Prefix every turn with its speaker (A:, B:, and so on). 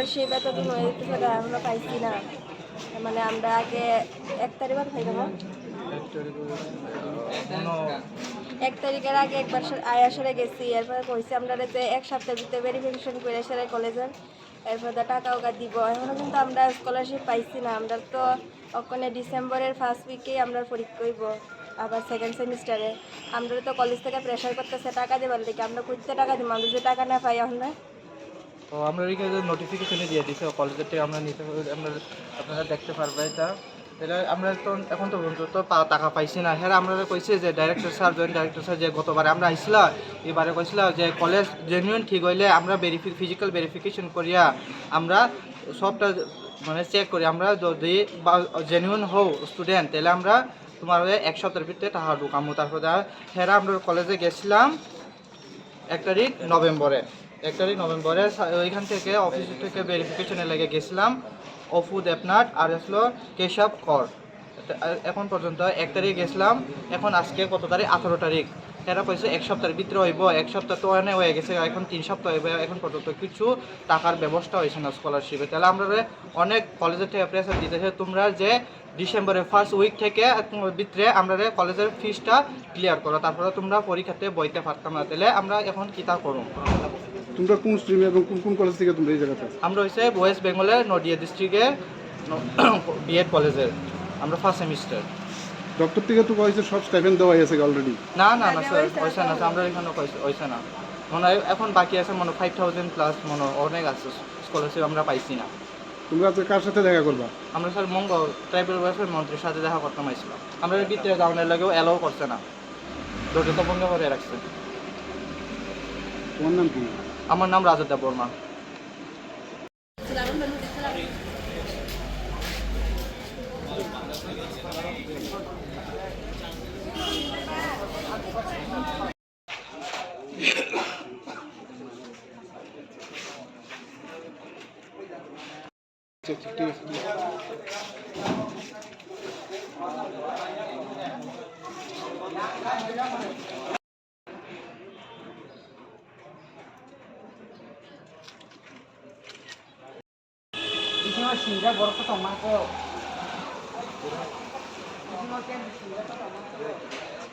A: Scholarship এতদিন হয়ে যেতেছে গা, এখনও পাইছি না। মানে আমরা আগে এক তারিখ না
B: কোনো
A: এক তারিখের আগে একবার সা- আয়া সেরে গেছি। এরপরে কইছি আমরা যে এক সপ্তাহের ভিতরে ভেরিফিকেশন করে সেরে কলেজের। এরপর তো টাকা ওকা দিব। এখনও কিন্তু আমরা স্কলারশিপ পাইছি না। আমরা তো ওখানে ডিসেম্বরের ফার্স্ট উইকেই আমরা পরীক্ষা হইব আবার সেকেন্ড সেমিস্টারে আমরা তো কলেজ থেকে প্রেশার করতেছে টাকা দেবার দিকে আমরা করতে টাকা দিব আমরা যে টাকা না পাই না
B: তো আমরা এখানে নোটিফিকেশনে দিয়ে দিছে কলেজের থেকে আমরা নিতে আমরা আপনারা দেখতে পারবে এটা। এটা আমরা তো এখন তো পর্যন্ত টাকা পাইছি না। হ্যাঁ আমরা কইছে যে director sir joint director sir যে গতবারে আমরা আইছিলা, এবারে কইছিল যে কলেজ জেনুইন ঠিক হইলে আমরা ভেরিফি ফিজিক্যাল ভেরিফিকেশন করিয়া আমরা সবটা মানে চেক করি। আমরা যদি জেনুইন হও স্টুডেন্ট তাহলে আমরা তোমার এক সপ্তাহের ভিতরে টাকা ঢুকামো। তারপরে হ্যাঁ আমরা কলেজে গেছিলাম এক তারিখ নভেম্বরে। এক তারিখ নভেম্বরে ওইখান থেকে অফিস থেকে ভেরিফিকেশনে লেগে গেছিলাম। অফু দেবনাথ, আর আসলো কেশব কর। এখন পর্যন্ত এক তারিখ গেছিলাম। এখন আজকে কত তারিখ? আঠারো তারিখ। এরা কইছে এক সপ্তাহের ভিতরে হইব। এক সপ্তাহ তো অনেক হয়ে গেছে, এখন তিন সপ্তাহ হইব। এখন পর্যন্ত কিছু টাকার ব্যবস্থা হয়েছে না স্কলারশিপে তাহলে আমরা অনেক কলেজের থেকে প্রেসার দিতেছে তোমরা যে ডিসেম্বরের ফার্স্ট উইক থেকে ভিতরে আমরা কলেজের ফিসটা ক্লিয়ার করো। তারপরে তোমরা পরীক্ষাতে বইতে পারতাম না। তাহলে আমরা এখন কিতা করুম
C: তোমরা কোন স্ট্রিমে এবং কোন কোন কলেজ থেকে তোমরা এই জায়গাতে আছো?
B: আমরা হচ্ছে ওয়েস্ট বেঙ্গলের নদিয়া ডিস্ট্রিক্টের বিএড কলেজের আমরা ফার্স্ট সেমিস্টার
C: ডক্টর থেকে তো কয়েছে সব স্টাইপেন্ড দেওয়া হয়েছে অলরেডি
B: না না না স্যার হয়েছে না আমরা এখানে হয়েছে না। মনে হয় এখন বাকি আছে মনে ফাইভ থাউজেন্ড প্লাস মনে অনেক আছে স্কলারশিপ আমরা পাইছি না।
C: তোমরা আজকে কার সাথে দেখা করবা?
B: আমরা স্যার মঙ্গ ট্রাইবেল ওয়েলফেয়ার মন্ত্রীর সাথে দেখা করতে পাইছিলাম। আমরা ভিতরে যাওয়ানোর লাগেও অ্যালাউ করছে না। দরজা তো বন্ধ করে রাখছে।
C: তোমার নাম কি?
B: আমার নাম রাজা দেব বর্মা।
C: আচ্ছা, আচ্ছা, ঠিক আছে
D: Ini